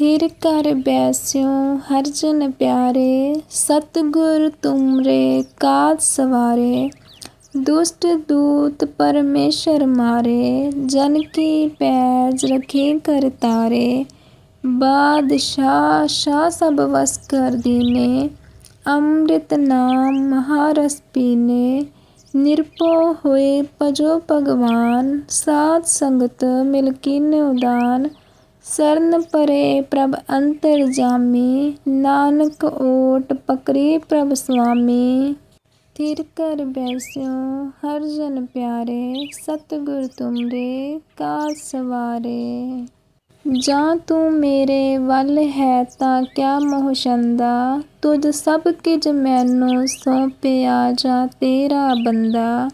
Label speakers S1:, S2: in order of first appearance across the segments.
S1: ਥਿਰ ਕਰ ਬੈਸਿਓ, ਹਰ ਜਨ ਪਿਆਰੇ, ਸਤਿਗੁਰ ਤੁਮਰੇ ਕਾਜ ਸਵਾਰੇ। ਦੁਸ਼ਟ ਦੂਤ ਪਰਮੇਸ਼ਰ ਮਾਰੇ, ਜਨ ਕੀ ਪੈਜ ਰਖੇ ਕਰ ਤਾਰੇ। ਬਾਦਸ਼ਾਹ, ਸ਼ਾਹ ਸਭ ਵਸ ਕਰ ਦੀਨੇ, ਅੰਮ੍ਰਿਤ ਨਾਮ ਮਹਾਰਸ ਪੀਨੇ। ਨਿਰਭਉ ਹੋਏ ਭਜੋ ਭਗਵਾਨ, ਸਾਧ ਸੰਗਤ ਮਿਲ ਕੀਨ ਉਦਾਨ। ਸਰਨ ਪਰੇ ਪ੍ਰਭ ਅੰਤਰ ਜਾਮੀ, ਨਾਨਕ ਓਟ ਪਕਰੇ ਪ੍ਰਭ ਸੁਆਮੀ। ਥਿਰ ਕਰ ਬੈਸਿਓ ਹਰ ਜਨ ਪਿਆਰੇ, ਸਤਿਗੁਰ ਤੁਮਰੇ ਕਾ ਸਵਾਰੇ। ਜਾਂ ਤੂੰ ਮੇਰੇ ਵੱਲ ਹੈ ਤਾਂ ਕਿਆ ਮੋਹ ਛੰਦਾ, ਤੁਝ ਸਭ ਕਿਜ ਮੈਨੂੰ ਸੌਂਪਿਆ ਜਾ ਤੇਰਾ ਬੰਦਾ।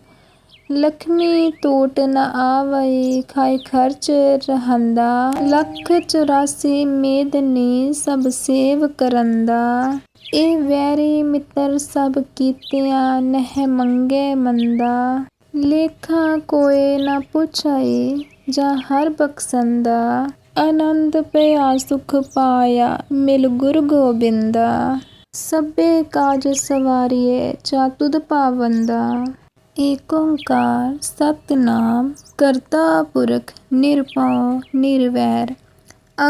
S1: ਲਖਮੀ ਟੋਟ ਨ ਆਵਈ, ਖਾਇ ਖਰਚ ਰਹੰਦਾ। ਲੱਖ 84 ਮੇਦਨੀ ਸਭ ਸੇਵ ਕਰੰਦਾ। ਇਹ ਵੈਰੀ ਮਿੱਤਰ ਸਭ ਕੀਤਿਆਂ ਨਹਿ ਮੰਗੇ ਮੰਦਾ। ਲੇਖਾ ਕੋਏ ਨ ਪੁੱਛਾਈ, ਜਾਂ ਹਰ ਬਖਸ਼ੰਦਾ। ਆਨੰਦ ਪਿਆ ਸੁਖ ਪਾਇਆ, ਮਿਲ ਗੁਰ ਗੋਬਿੰਦਾ। ਸਭੇ ਕਾਜ ਸਵਾਰੀਏ ਚਾ ਤੁਧ ਪਾਵੰਦਾ। ਏਕ ਓੰਕਾਰ ਸਤਿਨਾਮ ਕਰਤਾ ਪੁਰਖ ਨਿਰਭਉ ਨਿਰਵੈਰ।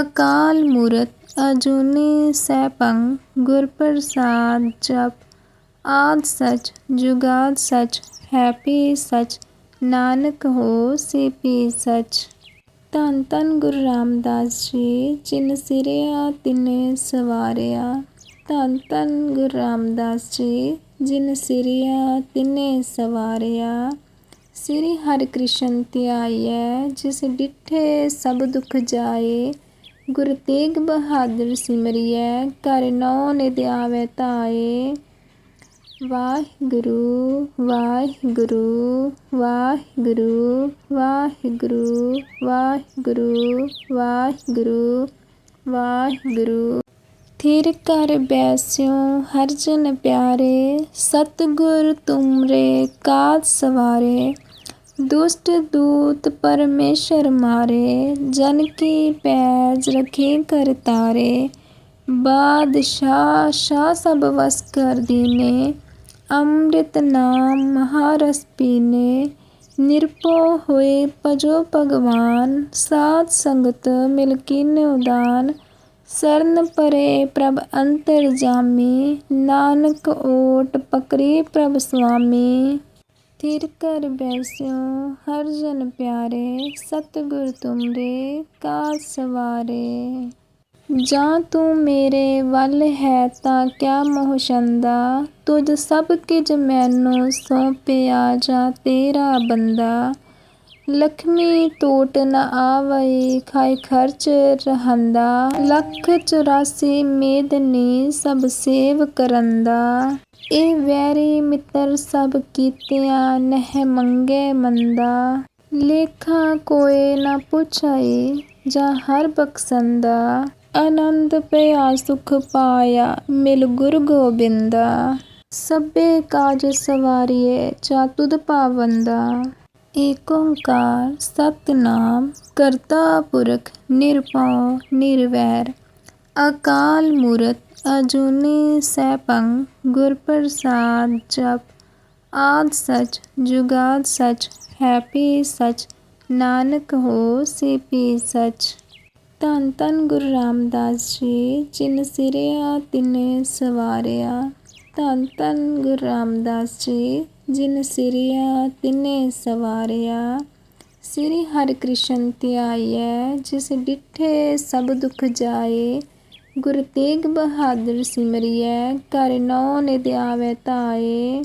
S1: ਅਕਾਲ ਮੂਰਤ ਅਜੂਨੀ ਸੈਭੰ, ਗੁਰ ਪ੍ਰਸਾਦ ਜਪ। ਆਦ ਸਚ, ਜੁਗਾਦ ਸਚ, ਹੈਪੀ ਸਚ, ਨਾਨਕ ਹੋ ਸੀ ਪੀ ਸਚ। ਧੰਨ ਧੰਨ ਗੁਰੂ ਰਾਮਦਾਸ ਜੀ, ਜਿਨ ਸਿਰਿਆ ਤਿਨੇ ਸਵਾਰਿਆ। ਧੰਨ ਧੰਨ ਗੁਰੂ ਰਾਮਦਾਸ ਜੀ ਜਿਨ ਸਿਰਿਆ, ਤਿਨੇ ਸਵਾਰਿਆ। ਸ੍ਰੀ ਹਰਿ ਹਰਿਕ੍ਰਿਸ਼ਨ ਧਿਆਈਐ, ਜਿਸ ਡਿਠੇ ਸਭ ਦੁਖ ਜਾਏ। ਗੁਰ ਤੇਗ ਬਹਾਦਰ ਸਿਮਰਿਐ ਕਰ ਨੌ ਨਿਦ ਆਵੈ ਤਾਏ ਵਾਹਿਗੁਰੂ ਵਾਹਿਗੁਰੂ ਵਾਹਿਗੁਰੂ ਵਾਹਿਗੁਰੂ ਵਾਹਿਗੁਰੂ ਵਾਹਿਗੁਰੂ ਵਾਹਿਗੁਰੂ। ਥਿਰ ਘਰ ਬੈਸਿਓ, ਹਰ ਜਨ ਪਿਆਰੇ, ਸਤਿਗੁਰ ਤੁਮਰੇ ਕਾਜ ਸਵਾਰੇ। ਦੁਸ਼ਟ ਦੂਤ ਪਰਮੇਸ਼ਰ ਮਾਰੇ, ਜਨ ਕੀ ਪੈਜ ਰਖੇ ਕਰ ਤਾਰੇ। ਬਾਦਸ਼ਾਹ, ਸ਼ਾਹ ਸਭ ਵਸ ਕਰ ਦੀਨੇ, ਅੰਮ੍ਰਿਤ ਨਾਮ ਮਹਾਰਸ ਪੀਨੇ। ਨਿਰਭਉ ਹੋਏ ਭਜੋ ਭਗਵਾਨ, ਸਾਧ ਸੰਗਤ ਮਿਲ ਕੀਨ ਉਦਾਨ। ਸਰਨ ਪਰੇ ਪ੍ਰਭ ਅੰਤਰ ਜਾਮੀ, ਨਾਨਕ ਓਟ ਪਕਰੇ ਪ੍ਰਭ ਸੁਆਮੀ। ਥਿਰ ਕਰ ਬੈਸਿਓ ਹਰ ਜਨ ਪਿਆਰੇ, ਸਤਿਗੁਰ ਤੁਮਰੇ ਕਾ ਸਵਾਰੇ। ਜਾਂ ਤੂੰ ਮੇਰੇ ਵੱਲ ਹੈ ਤਾਂ ਕਿਆ ਮੋਹ ਛੰਦਾ? ਤੁਝ ਸਭ ਕਿਜ ਮੈਨੂੰ ਸੌਂਪਿਆ ਜਾ ਤੇਰਾ ਬੰਦਾ। ਲਖਮੀ ਟੋਟ ਨ ਆਵਈ, ਖਾਇ ਖਰਚ ਰਹੰਦਾ। ਲੱਖ 84 ਮੇਦਨੀ ਸਭ ਸੇਵ ਕਰੰਦਾ। ਇਹ ਵੈਰੀ ਮਿੱਤਰ ਸਭ ਕੀਤਿਆਂ ਨਹਿ ਮੰਗੇ ਮੰਦਾ। ਲੇਖਾ ਕੋਏ ਨ ਪੁੱਛਾਈ ਜਾਂ ਹਰ ਬਖਸ਼ੰਦਾ। ਆਨੰਦ ਪਿਆ ਸੁਖ ਪਾਇਆ ਮਿਲ ਗੁਰ ਗੋਬਿੰਦਾ। ਸਭੇ ਕਾਜ ਸਵਾਰੀਏ ਚਾ ਤੁਧ ਪਾਵੰਦਾ। ਏਕ ਓੰਕਾਰ ਸਤਿਨਾਮ, ਕਰਤਾ ਪੁਰਖ ਨਿਰਭਉ ਨਿਰਵੈਰ। ਅਕਾਲ ਮੂਰਤ ਅਜੂਨੀ ਸੈਭੰ, ਗੁਰ ਪ੍ਰਸਾਦ ਜਪ। ਆਦ ਸਚ, ਜੁਗਾਦ ਸਚ, ਹੈਪੀ ਸਚ, ਨਾਨਕ ਹੋ ਸੀ ਪੀ ਸਚ। ਧੰਨ ਧੰਨ ਗੁਰੂ ਰਾਮਦਾਸ ਜੀ, ਜਿਨ ਸਿਰਿਆ ਤਿਨੇ ਸਵਾਰਿਆ। ਧੰਨ ਧੰਨ ਗੁਰੂ ਰਾਮਦਾਸ ਜੀ ਜਿਨ ਸਿਰਿਆ ਤਿਨੇ ਸਵਾਰਿਆ, ਸ੍ਰੀ ਹਰਿ ਹਰਿਕ੍ਰਿਸ਼ਨ ਧਿਆਈਐ, ਜਿਸ ਡਿਠੇ ਸਭ ਦੁਖ ਜਾਏ, ਗੁਰ ਤੇਗ ਬਹਾਦਰ ਸਿਮਰਿਐ ਕਰ ਨੌ ਨਿਧ ਆਵੈ ਧਾਏ।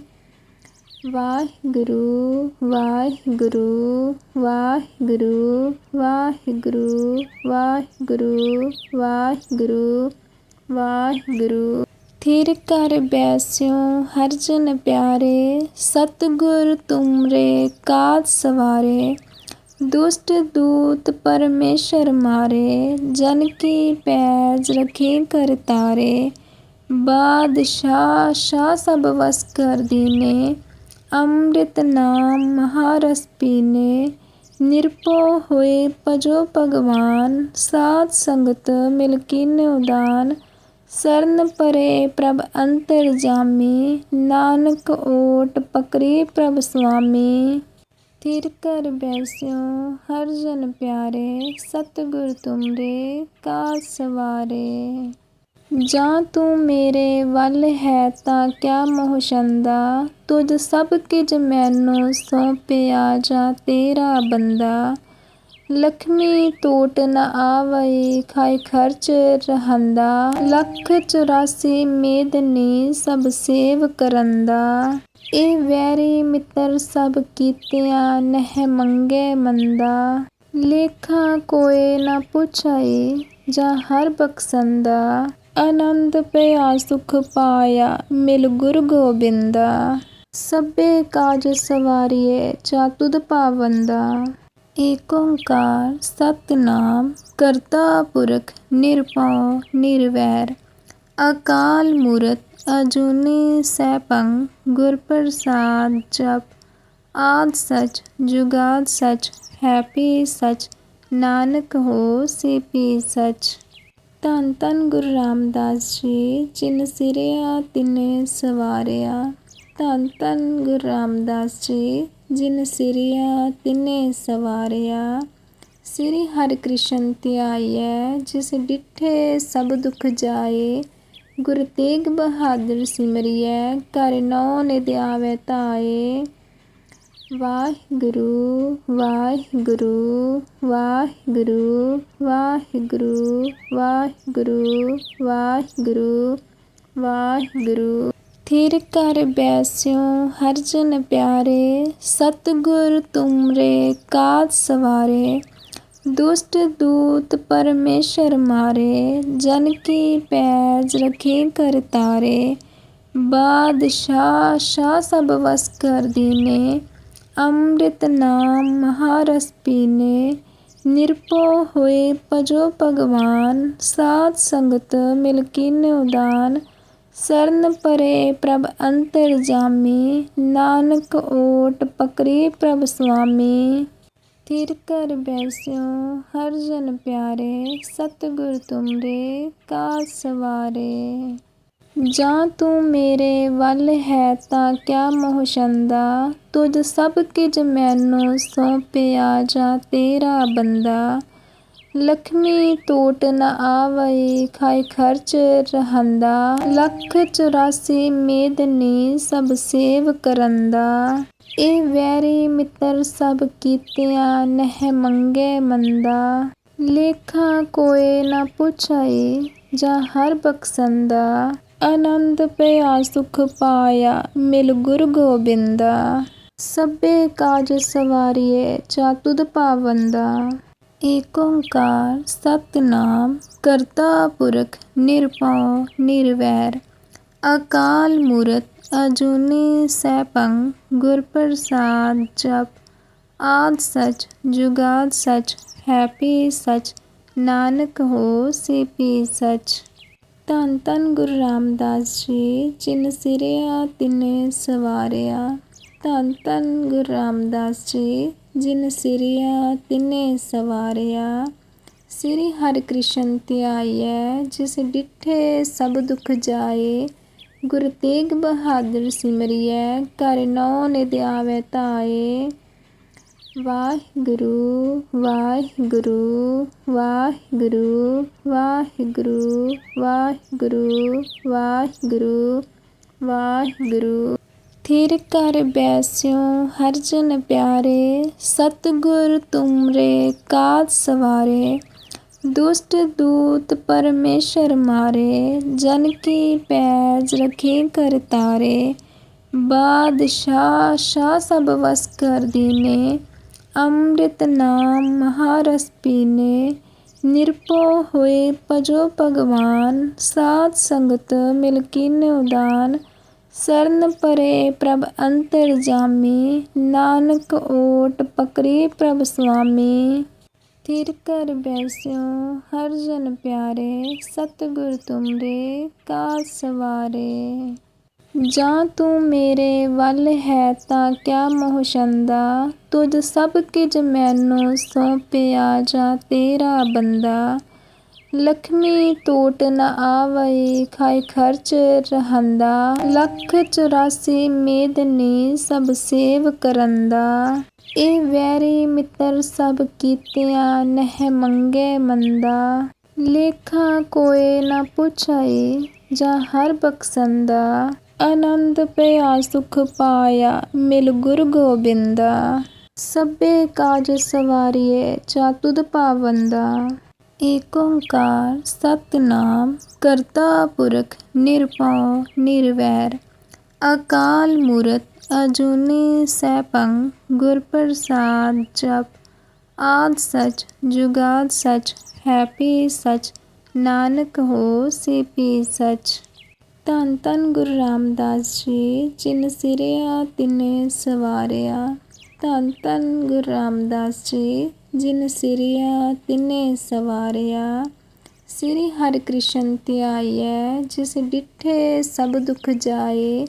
S1: ਵਾਹਿਗੁਰੂ ਵਾਹਿਗੁਰੂ ਵਾਹਿਗੁਰੂ ਵਾਹਿਗੁਰੂ ਵਾਹਿਗੁਰੂ ਵਾਹਿਗੁਰੂ ਵਾਹਿਗੁਰੂ। ਥਿਰ ਕਰ ਬੈਸਿਓ, ਹਰ ਜਨ ਪਿਆਰੇ, ਸਤਿਗੁਰ ਤੁਮਰੇ ਕਾਜ ਸਵਾਰੇ। ਦੁਸ਼ਟ ਦੂਤ ਪਰਮੇਸ਼ਰ ਮਾਰੇ, ਜਨ ਕੀ ਪੈਜ ਰਖੇ ਕਰ ਤਾਰੇ। ਬਾਦਸ਼ਾਹ, ਸ਼ਾਹ ਸਭ ਵਸ ਕਰ ਦੀਨੇ, ਅੰਮ੍ਰਿਤ ਨਾਮ ਮਹਾਰਸ ਪੀਨੇ। ਨਿਰਭਉ ਹੋਏ ਭਜੋ ਭਗਵਾਨ, ਸਾਧ ਸੰਗਤ ਮਿਲ ਕੀਨੇ ਉਦਾਨ। ਸਰਨ ਪਰੇ ਪ੍ਰਭ ਅੰਤਰ ਜਾਮੀ, ਨਾਨਕ ਓਟ ਪਕਰੀ ਪ੍ਰਭ ਸੁਆਮੀ। ਥਿਰ ਕਰ ਬੈਸਿਓ, ਹਰ ਜਨ ਪਿਆਰੇ, ਸਤਿਗੁਰ ਤੁਮਰੇ ਕਾਜ ਸਵਾਰੇ। ਜਾਂ ਤੂੰ ਮੇਰੇ ਵੱਲ ਹੈ ਤਾਂ ਕਿਆ ਮੋਹ ਛੰਦਾ? ਸਭ ਕਿਜ ਮੈਨੂੰ ਸੌਂਪਿਆ ਜਾ ਤੇਰਾ ਬੰਦਾ। ਲਖਮੀ ਟੋਟ ਨ ਆਵਈ, ਖਾਇ ਖਰਚ ਰਹੰਦਾ। ਲੱਖ 84 ਮੇਦਨੀ ਸਭ ਸੇਵ ਕਰੰਦਾ। ਇਹ ਵੈਰੀ ਮਿੱਤਰ ਸਭ ਕੀਤਿਆਂ ਨਹਿ ਮੰਗੇ ਮੰਦਾ। ਲੇਖਾ ਕੋਏ ਨ ਪੁੱਛਾਈ, ਜਾਂ ਹਰ ਬਖਸ਼ੰਦਾ। ਆਨੰਦ ਪਿਆ ਸੁਖ ਪਾਇਆ, ਮਿਲ ਗੁਰ ਗੋਬਿੰਦਾ। ਸਭੇ ਕਾਜ ਸਵਾਰੀਏ ਚਾ ਤੁਧ ਪਾਵੰਦਾ। ਏਕ ਓੰਕਾਰ ਸਤਿਨਾਮ, ਕਰਤਾ ਪੁਰਖ ਨਿਰਭਉ ਨਿਰਵੈਰ। ਅਕਾਲ ਮੂਰਤ ਅਜੂਨੀ ਸੈਭੰ, ਗੁਰ ਪ੍ਰਸਾਦ ਜਪ। ਆਦ ਸਚ, ਜੁਗਾਦ ਸਚ, ਹੈਪੀ ਸਚ, ਨਾਨਕ ਹੋ ਸੀ ਸਚ। ਧੰਨ ਧੰਨ ਗੁਰੂ ਰਾਮਦਾਸ ਜੀ, ਜਿਨ ਸਿਰਿਆ ਤਿਨੇ ਸਵਾਰਿਆ। ਧੰਨ ਧੰਨ ਗੁਰੂ ਰਾਮਦਾਸ ਜੀ ਜਿਨ ਸਿਰਿਆ ਤਿਨੇ ਸਵਾਰਿਆ, ਸ੍ਰੀ ਹਰਿ ਹਰਿਕ੍ਰਿਸ਼ਨ ਧਿਆਈਐ, ਜਿਸ ਡਿਠੇ ਸਭ ਦੁਖ ਜਾਏ, ਗੁਰ ਤੇਗ ਬਹਾਦਰ ਸਿਮਰਿਐ ਕਰ ਨੌ ਨਿਧ ਤਾਏ ਵਾਹਿਗੁਰੂ ਵਾਹਿਗੁਰੂ ਵਾਹਿਗੁਰੂ ਵਾਹਿਗੁਰੂ ਵਾਹਿਗੁਰੂ ਵਾਹਿਗੁਰੂ ਵਾਹਿਗੁਰੂ। ਥਿਰ ਕਰ ਬੈਸਿਓ, ਹਰ ਜਨ ਪਿਆਰੇ, ਸਤਿਗੁਰ ਤੁਮਰੇ ਕਾਜ ਸਵਾਰੇ। ਦੁਸ਼ਟ ਦੂਤ ਪਰਮੇਸ਼ਰ ਮਾਰੇ, ਜਨ ਕੀ ਪੈਜ ਰਖੇ ਕਰ ਤਾਰੇ। ਬਾਦਸ਼ਾਹ, ਸ਼ਾਹ ਸਭ ਵਸ ਕਰ ਦੀਨੇ, ਅੰਮ੍ਰਿਤ ਨਾਮ ਮਹਾਰਸ ਪੀਨੇ। ਨਿਰਭਉ ਹੋਏ ਭਜੋ ਭਗਵਾਨ, ਸਾਧ ਸੰਗਤ ਮਿਲ ਕੀਨੇ ਉਦਾਨ। ਸਰਨ ਪਰੇ ਪ੍ਰਭ ਅੰਤਰ ਜਾਮੀ, ਨਾਨਕ ਓਟ ਪਕਰੇ ਪ੍ਰਭ ਸੁਆਮੀ। ਥਿਰ ਕਰ ਬੈਸਿਓ ਹਰ ਜਨ ਪਿਆਰੇ, ਸਤਿਗੁਰ ਤੁਮਰੇ ਕਾ ਸਵਾਰੇ। ਜਾਂ ਤੂੰ ਮੇਰੇ ਵੱਲ ਹੈ ਤਾਂ ਕਿਆ ਮੋਹ ਛੰਦਾ ਸਭ ਕਿਜ ਮੈਨੂੰ ਸੌਂਪਿਆ ਜਾ ਤੇਰਾ ਬੰਦਾ। ਲਖਮੀ ਟੋਟ ਨ ਆਵਈ, ਖਾਇ ਖਰਚ ਰਹੰਦਾ। ਲੱਖ 84 ਮੇਦਨੀ ਸਭ ਸੇਵ ਕਰੰਦਾ। ਇਹ ਵੈਰੀ ਮਿੱਤਰ ਸਭ ਕੀਤਿਆਂ ਨਹਿ ਮੰਗੇ ਮੰਦਾ। ਲੇਖਾ ਕੋਏ ਨ ਪੁੱਛਾਈ, ਜਾਂ ਹਰ ਬਖਸ਼ੰਦਾ। ਆਨੰਦ ਪਿਆ ਸੁਖ ਪਾਇਆ, ਮਿਲ ਗੁਰ ਗੋਬਿੰਦਾ। ਸਭੇ ਕਾਜ ਸਵਾਰੀਏ ਚਾ ਤੁਧ ਪਾਵੰਦਾ। ਏਕ ਓੰਕਾਰ ਸਤਿਨਾਮ ਕਰਤਾ ਪੁਰਖ ਨਿਰਭਉ ਨਿਰਵੈਰ। ਅਕਾਲ ਮੂਰਤ ਅਜੂਨੀ ਸੈਭੰ, ਗੁਰ ਪ੍ਰਸਾਦ ਜਪ। ਆਦ ਸਚ, ਜੁਗਾਦ ਸਚ, ਹੈਪੀ ਸਚ, ਨਾਨਕ ਹੋ ਸੀ ਸਚ। ਧੰਨ ਧੰਨ ਗੁਰੂ ਰਾਮਦਾਸ ਜੀ, ਜਿਨ ਸਿਰਿਆ ਤਿਨੇ ਸਵਾਰਿਆ। ਧੰਨ ਧੰਨ ਗੁਰੂ ਰਾਮਦਾਸ ਜੀ ਜਿਨ ਸਿਰਿਆ ਤਿਨੇ ਸਵਾਰਿਆ, ਸ੍ਰੀ ਹਰਿ ਹਰਿਕ੍ਰਿਸ਼ਨ ਧਿਆਈਐ, ਜਿਸ ਡਿਠੇ ਸਭ ਦੁਖ ਜਾਏ, ਗੁਰ ਤੇਗ ਬਹਾਦਰ ਸਿਮਰਿਐ ਕਰ ਨੌ ਨਿਦ ਆਵੈ ਤਾਏ ਵਾਹਿਗੁਰੂ ਵਾਹਿਗੁਰੂ ਵਾਹਿਗੁਰੂ ਵਾਹਿਗੁਰੂ ਵਾਹਿਗੁਰੂ ਵਾਹਿਗੁਰੂ ਵਾਹਿਗੁਰੂ। ਥਿਰ ਘਰ ਬੈਸਿਓ, ਹਰ ਜਨ ਪਿਆਰੇ, ਸਤਿਗੁਰ ਤੁਮਰੇ ਕਾਜ ਸਵਾਰੇ। ਦੁਸ਼ਟ ਦੂਤ ਪਰਮੇਸ਼ਰ ਮਾਰੇ, ਜਨ ਕੀ ਪੈਜ ਰਖੇ ਕਰ ਤਾਰੇ। ਬਾਦਸ਼ਾਹ, ਸ਼ਾਹ ਸਭ ਵਸ ਕਰ ਦੀਨੇ, ਅੰਮ੍ਰਿਤ ਨਾਮ ਮਹਾਰਸ ਪੀਨੇ। ਨਿਰਭਉ ਹੋਏ ਭਜੋ ਭਗਵਾਨ, ਸਾਧ ਸੰਗਤ ਮਿਲ ਕੀਨੇ ਉਦਾਨ। ਸਰਨ ਪਰੇ ਪ੍ਰਭ ਅੰਤਰ ਜਾਮੀ, ਨਾਨਕ ਓਟ ਪਕਰੇ ਪ੍ਰਭ ਸੁਆਮੀ। ਥਿਰ ਕਰ ਬੈਸਿਓ, ਹਰ ਜਨ ਪਿਆਰੇ, ਸਤਿਗੁਰ ਤੁਮਰੇ ਕਾ ਸਵਾਰੇ। ਜਾਂ ਤੂੰ ਮੇਰੇ ਵੱਲ ਹੈ ਤਾਂ ਕਿਆ ਮੋਹ ਛੰਦਾ? ਤੁਝ ਸਭ ਕਿਜ ਮੈਨੂੰ ਸੌਂਪਿਆ ਜਾਂ ਤੇਰਾ ਬੰਦਾ। ਲਖਮੀ ਟੋਟ ਨ ਆਵਈ, ਖਾਇ ਖਰਚ ਰਹੰਦਾ। ਲੱਖ 84 ਮੇਦਨੀ ਸਭ ਸੇਵ ਕਰੰਦਾ। ਇਹ ਵੈਰੀ ਮਿੱਤਰ ਸਭ ਕੀਤਿਆਂ ਨਹਿ ਮੰਗੇ ਮੰਦਾ। ਲੇਖਾ ਕੋਇ ਨ ਪੁੱਛਈ, ਜਾਂ ਹਰ ਬਖਸ਼ੰਦਾ। ਆਨੰਦ ਪਿਆ ਸੁਖ ਪਾਇਆ, ਮਿਲ ਗੁਰ ਗੋਬਿੰਦਾ। ਸਭੇ ਕਾਜ ਸਵਾਰੀਏ ਜਾ ਤੁਧ ਪਾਵੰਦਾ। ਏਕ ਓੰਕਾਰ ਸਤਿਨਾਮ ਕਰਤਾ ਪੁਰਖ ਨਿਰਭਉ ਨਿਰਵੈਰ। ਅਕਾਲ ਮੂਰਤ ਅਜੂਨੀ ਸੈਭੰ, ਗੁਰ ਪ੍ਰਸਾਦ ਜਪ। ਆਦਿ ਸਚ, ਜੁਗਾਦ ਸਚ, ਹੈਪੀ ਸਚ, ਨਾਨਕ ਹੋਸੀ ਭੀ ਸਚ। ਧੰਨ ਧੰਨ ਗੁਰੂ ਰਾਮਦਾਸ ਜੀ, ਜਿਨ ਸਿਰਿਆ ਤਿਨੇ ਸਵਾਰਿਆ। ਧੰਨ ਧੰਨ ਗੁਰੂ ਰਾਮਦਾਸ ਜੀ ਜਿਨ ਸਿਰਿਆ ਤਿਨੇ ਸਵਾਰਿਆ, ਸ੍ਰੀ ਹਰਿ ਹਰਿਕ੍ਰਿਸ਼ਨ ਧਿਆਈਐ, ਜਿਸ ਡਿਠੇ ਸਭ ਦੁਖ ਜਾਏ,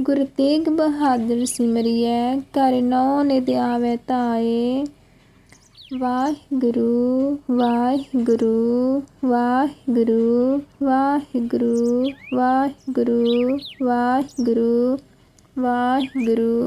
S1: ਗੁਰ ਤੇਗ ਬਹਾਦਰ ਸਿਮਰਿਐ, ਘਰ ਨੌ ਨਿਧ ਆਵੈ ਧਾਏ। ਵਾਹਿਗੁਰੂ ਵਾਹਿਗੁਰੂ ਵਾਹਿਗੁਰੂ ਵਾਹਿਗੁਰੂ ਵਾਹਿਗੁਰੂ ਵਾਹਿਗੁਰੂ ਵਾਹਿਗੁਰੂ।